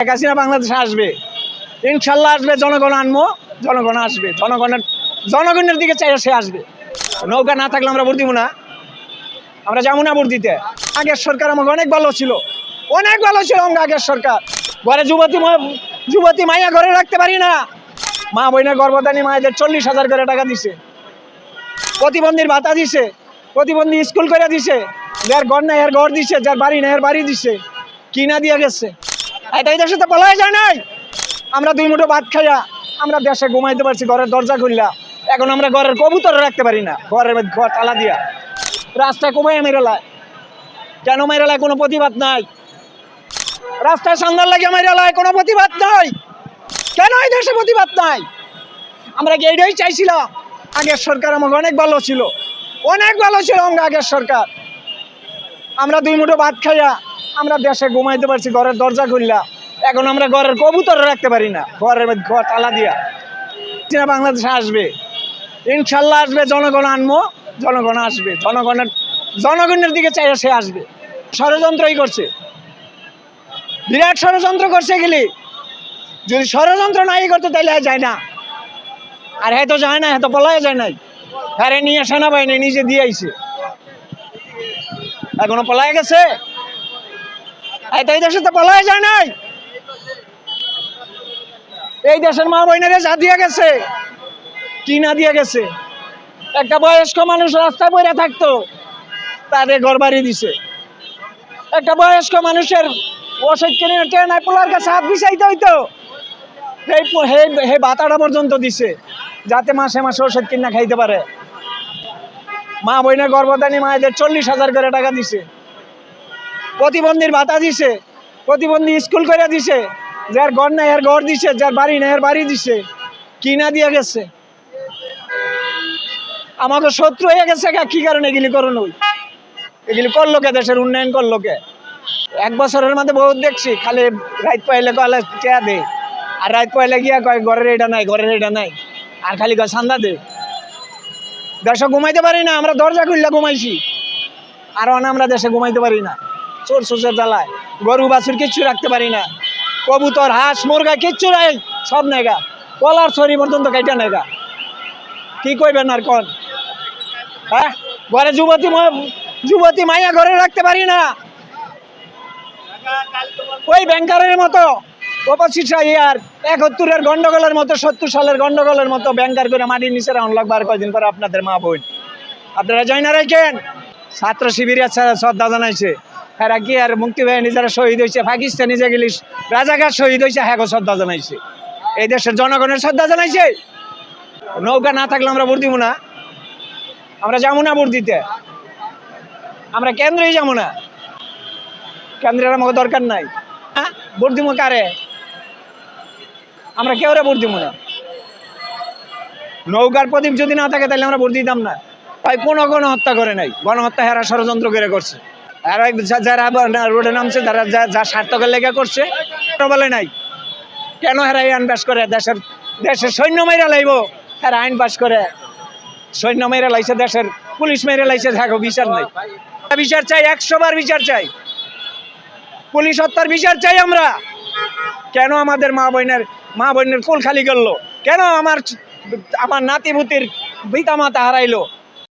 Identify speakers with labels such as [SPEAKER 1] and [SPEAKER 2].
[SPEAKER 1] শেখ হাসিনা বাংলাদেশে আসবে। ইনশাল্লাহ আসবে, জনগণ আনব জনগণ আসবে। জনগণের জনগণের দিকে চাই সে আসবে। নৌকা না থাকলে আমরা ভোট দিব না। আমরা যাব না ভোট দিতে। আগের সরকার আমাকে অনেক ভালো ছিল। অনেক ভালো ছিল আমাকে আগের সরকার। ঘরে যুবতী যুবতী মাইয়া ঘরে রাখতে পারি না। মা বইনের গর্ভধানী মায়েদের চল্লিশ হাজার করে টাকা দিছে। প্রতিবন্ধীর ভাতা দিছে। প্রতিবন্ধী স্কুল করে দিছে। যার ঘর নাই, এর ঘর দিছে, যার বাড়ি নাই, এর বাড়ি দিছে। কিনা দিয়ে গেছে। এটাই দেশে তো বলাই যায় নাই। আমরা দুই মুঠো ভাত খাইয়া আমরা দেশে ঘুমাইতে পারছি, ঘরের দরজা খুললা। এখন আমরা ঘরের কবুতর রাখতে পারি না, ঘরের ঘর তালা দিয়া। রাস্তায় কমাইয়া মেরেলায় কেন মেরেলায় কোনো প্রতিবাদ নাই। রাস্তায় সান্দার লাগে মেরেলায় কোনো প্রতিবাদ নাই। কেন এই দেশে প্রতিবাদ নাই? আমরা কি এইটাই চাইছিলাম? আগের সরকার আমাকে অনেক ভালো ছিল। অনেক ভালো ছিল আমাকে আগের সরকার। আমরা দুই মুঠো ভাত খাইয়া আমরা দেশে ঘুমাইতে পারছি, ঘরের দরজা খুললা। এখন আমরা ঘরের কবুতর রাখতে পারি না, ঘরের ঘর তালা দিয়া। চীনা বাংলাদেশে আসবে। ইনশাল্লাহ আসবে, জনগণ আনব জনগণ আসবে। জনগণের জনগণের দিকে চাই সে আসবে। ষড়যন্ত্রই করছে। বিরাট ষড়যন্ত্র করছে গেলি যদি ষড়যন্ত্র নাই করতো তাহলে যায় না। আর হয়তো যায় না হয়তো পলায় যায় নাই। আরে নিয়ে সেনাবাহিনী নিজে দিয়ে আইছে। এখনও পলায় গেছে? হয়তো এই দেশে তো যায় নাই। এই দেশের মা বোনেরা যা দিয়ে গেছে, কি না দিয়ে গেছে। একটা বয়স্ক মানুষ রাস্তায় পড়ে থাকতো ঘর বাড়ি দিছে। একটা বয়স্ক মানুষের ওষুধ কিনে হে বাতাটা পর্যন্ত দিছে, যাতে মাসে মাসে ওষুধ কিনা খাইতে পারে। মা বইনের গর্ভধানী মায়েদের চল্লিশ হাজার করে টাকা দিছে। প্রতিবন্ধীর ভাতা দিছে। প্রতিবন্ধী স্কুল করে দিছে, যার ঘর নাই, এর ঘর দিছে, যার বাড়ি নাই, এর বাড়ি দিছে কি না দিয়ে গেছে। আমাকে শত্রু হয়ে গেছে কি কারণে এগুলি করুন ওই? এগুলি করল কে দেশের উন্নয়ন করল কে? এক বছরের মধ্যে বহুত দেখছি, খালি রাত পাইলে কলে চেয়া দে, আর রাত পাইলে গিয়া কয়, ঘরের এটা নাই, ঘরের এটা নাই, আর খালি কয়, সান্দা দে। দেশে ঘুমাইতে পারি না, আমরা দরজা খুললে ঘুমাইছি, আর আমরা দেশে ঘুমাইতে পারি না। চোর সোসের জ্বালায়। গরু বাছুর কিচ্ছু রাখতে পারি না। কবুতর, হাঁস, মুরগা কিচ্ছু নাই, সব নেগা। কলার ছড়ি পর্যন্ত কাইটা নেগা। কি কইবেন আর কোন? হ্যাঁ? ঘরে যুবতী যুবতী মাইয়া ঘরে রাখতে পারি না। ওই ব্যাংকারের মতো একাত্তরের গন্ডগোলের মতো, সত্তর সালের গন্ডগোলের মতো ব্যাংকার করে মাটির নিচে লাগবে আর কয়দিন পরে আপনাদের মা বোন। আপনারা জয়না রাখেন ছাত্র শিবিরের শ্রদ্ধা জানাইছে। এরা কি আর মুক্তি বাহিনী যারা শহীদ হয়েছে পাকিস্তানি যে গেলি রাজাকার শহীদ হয়েছে হ্যাঁ শ্রদ্ধা জানাইছে। এই দেশের জনগণের শ্রদ্ধা জানাইছে। নৌকা না থাকলে আমরা ভোট দিব না। আমরা যাব না ভোট দিতে। আমরা কেন্দ্রেই যাব না। কেন্দ্রের আমাকে দরকার নাই। হ্যাঁ ভোট দিব কারে? আমরা কেউ ভোট দিব না। নৌকার প্রদীপ যদি না থাকে, তাহলে আমরা ভোট দিতাম না। তাই কোনো গণহত্যা করে নাই। গণহত্যা হেরা ষড়যন্ত্র করে করছে। আর যারা রোডে নামছে, যারা যা যা স্বার্থকের লেগে করছে বলে নাই। কেন হেরা আইন পাস করে? দেশের দেশের সৈন্য মেয়েরা লাইব। হেরা আইন পাস করে। সৈন্য মেয়েরা লাইছে, দেশের পুলিশ মেয়েরা লাইছে থাকো বিচার নাই। বিচার চাই, একশো বার বিচার চাই। পুলিশ হত্যার বিচার চাই আমরা। কেন আমাদের মা বোনের মা বোনের কোল খালি করল? কেন আমার আমার নাতি ভূতির পিতা মাতা হারাইলো?